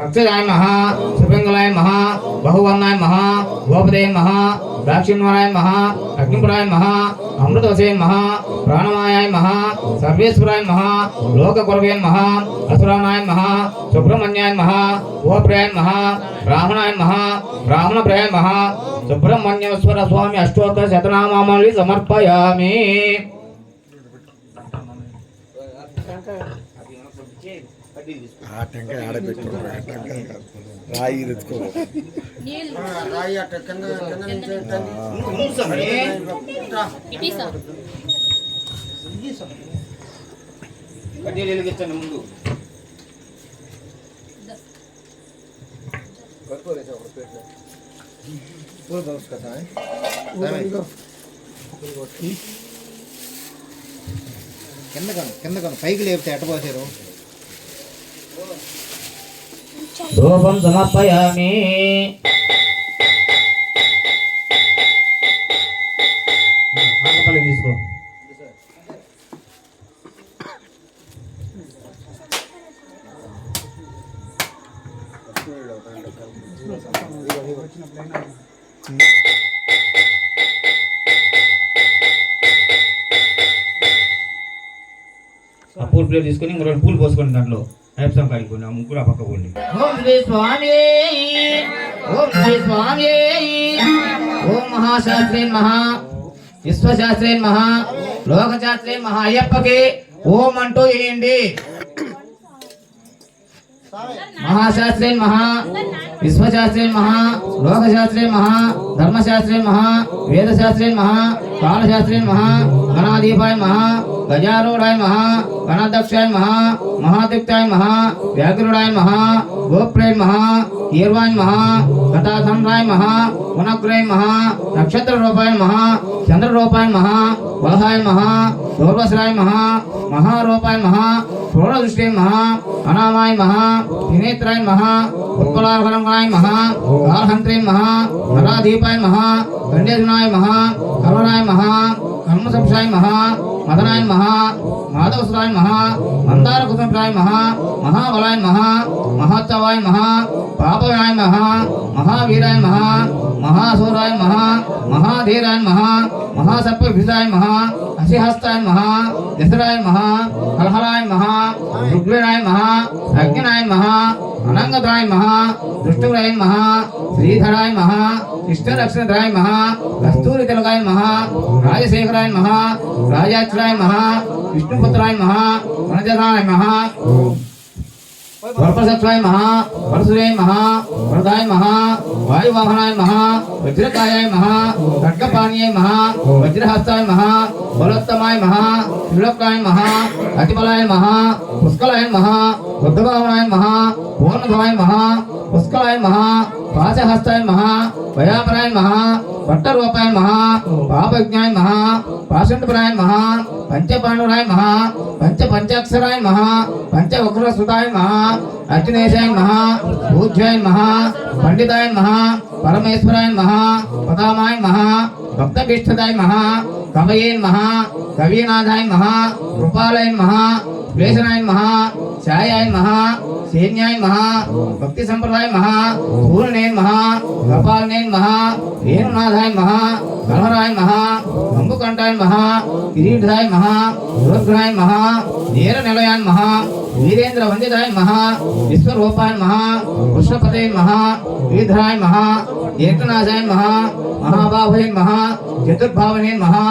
प्रत्यय महा सुपिंगलाय महा, बहुवर्णाय महा, गोपदेय महा दाक्षिणवराय महा, अग्निपुराय महा अमृतवसे महा, प्राणमायाय महा, सर्वेश्वराय महा लोकगुरवे महा असुरानाय महा, सुब्रह्मण्याय महा, गोप्रियाय महा, ब्राह्मणाय महा, ब्राह्मणप्रियाय महा सुब्रह्मण्यश्वर स्वामी अष्टोत्तर शतनामावली समर्पयामि। ಆ ಟೆಂಕ ಆಡಬೇಕು ಟೆಂಕ ರಾಯಿ ಇರತ್ಕೋ ರಾಯಿ ಆ ಟೆಂಕ ಕಡ್ಡಿಯಲ್ಲಿ ಎಲ್ಲಿಗಿರ್ತಾನೆ ಮುಂದು ಬರ್ಬೋದು ಅವಶ್ಯಕತೆ కింద కను కింద కను పైకి లేపితే ఎట్ట పోసారు? ధూపం సమర్పయామి. ఆనపల్లి తీసుకో ఆ పూల ప్లేట్ తీసుకొని ఇంకో రెండు పూలు పోసుకోండి దాంట్లో ఐప్సం కాడిపోండి ఆ ముగ్గురు ఆ పక్క పోండి. ఓం శ్రీ స్వామి ఓం శ్రీ స్వామి ఓం మహాశాస్త్రే మహా విశ్వశాస్త్రే మహా లోకశాస్త్రే మహా అయ్యప్పకి ఓం అంటూ వేయండి. మహాశాస్త్రే మహా విశ్వశాస్త్రే మహా లోకశాస్త్రే మహా ధర్మశాస్త్రే మహా వేదశాస్త్రే మహా కాలశాస్త్రే మహా గణాధీపాయ మహా गजारूढ़ाय महा वनाध्यक्षाय महा महादीप्ताय महा व्याघ्रुड़ाय महा, गोप्राय महा ईर्वाय महा कथाधनराय महा वनग्राय महा नक्षत्र रूपाय महा चंद्र रूपाय महा वलहाय महा, सौरवसराय महा, महारूपाय महा षोड़दृष्टि महा, अनामाय महा त्रिनेत्राय महा उत्पलार्भलंगनाय महा कालहंत्रे महा, नराधीपाय महा गंडेशनाय महा करुणाय महा, कर्मसंशाय महा मदनाय महा माधवसुराय महा मंदार कुसुमराय महा महाबलाय महा महात्वाय महा पापवाय महा महावीराय महा महासुराय महा महाधीराय महा महासर्पभिषाय महा हसिहस्ताय महा यशराय महा हलहलाय महा रुग्विणाय महा अग्निनाय महा अनंगदाय महा दुष्टुराय महा श्रीधराय महा कृष्णरक्षणधराय मह कस्तूरितलकाय मह राजशेखराय मह राजाचुराय मह विष्णुपुत्राय मह वनजराय मह वरप्रसत्वाय महा परसुराय महा वरदाय महा वायुवाहनाय महा वज्रकायाय महा खड्गपाणीय महा वज्रहस्ताय महा बलोत्तमाय महा त्रिलोकाय महा अतिबलाय महा पुष्कलाय महा बुद्धभावनाय महा पूर्णभवाय महा पुष्कलाय महा पाचहस्ताय महा మహా భయాపరాయ మహా భట్టరూపాయ మహా పాపజ్ఞాయ మహా పాషండపురాయ మహా పంచపాండవరాయ మహా పంచ పంచాక్షరాయ మహా పంచ వక్రసుతాయ మహా అర్జునేశాయ మహా పూజ్యాయ మహా పండితాయ మహా పరమేశ్వరాయ మహా పదామాయ మహా భక్తభీష్టదాయ మహా కవయే మహా కవీనాథాయ మహా కృపాలయ మహా छायाय महा सैन्याय महा भक्ति संप्रदाय महा सूर्यनयन महा कपालनयन महा वेणुनाथाय महा कलहराय महा कंबुकंठाय महा किरीटाय महा दुर्ग्राय महा नेर नलयान महा वीरेंद्र वंदिताय महा विश्वरूपाय महा कृष्णपते महा वीधराय महा एकनाथाय महा महाबाहुय महा चतुर्भावने महा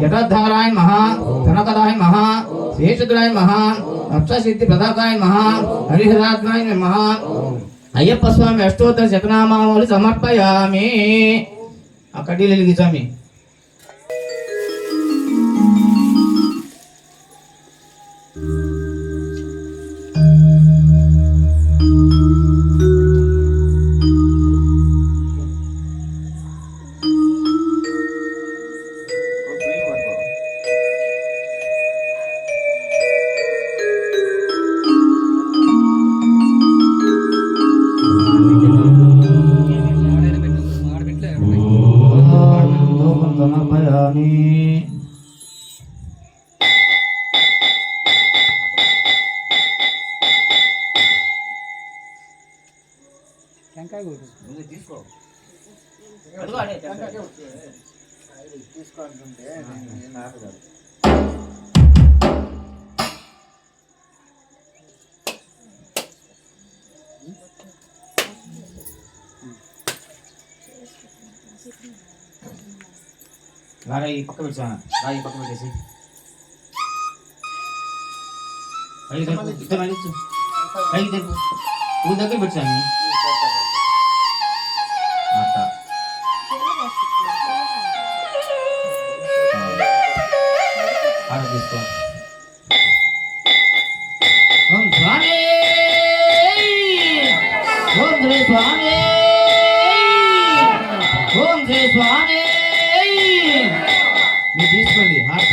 जटोद्धाराय महा धनकदाय महा शेषग्राय महा అప్ససిద్ధి ప్రదాకాయ మహా హరిహరాత్మాయ మహా అయ్యప్ప స్వామి అష్టోత్తర శతనామావళి సమర్పయామి. ఆ కడ్డీలు స్వామి. తీసుకో తీసుకోవాలంటే రారా ఈ పక్క పెట్టా రా ఈ పక్క పెట్టేసి. పైకి తెలుపు ఇక్కడ పైకి తెలుపు. ఊరి దగ్గర పెట్టాను ఆడ తీసుకో. స్వామి! ఓం శ్రీ స్వామి! ఓం శ్రీ స్వామి! మీరు తీసుకోండి హార్ట్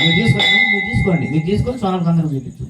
మీరు తీసుకోండి మీరు తీసుకోండి మీరు తీసుకొని స్వామికి అందరూ చూపించు.